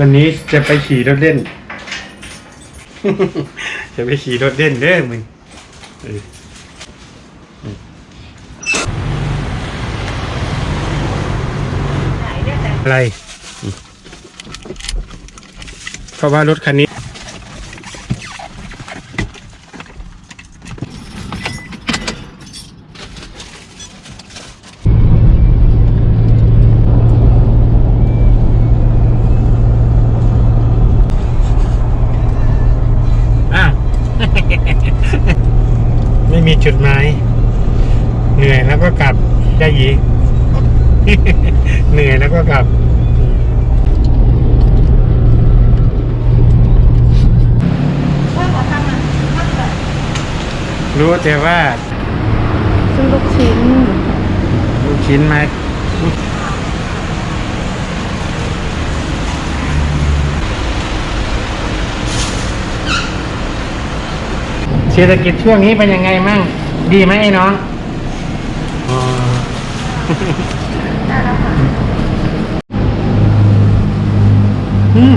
วันนี้จะไปขี่รถเล่น จะไปขี่รถเล่นเด้อมึงเอออะไรอืมเพราะว่ารถคันนี้ ม่มีจุดหมายเหนื่อยแล้วก็กลับได้ยีเหนื่อยแล้วก็กลับ รู้แต่ว่าซื้อลูกชิ้น ลูกชิ้นม เศรษฐกิจช่วงนี้เป็นยังไงมั่ง ดีไหมไอ้น้องอ๋อได้แล้วค่ะอืม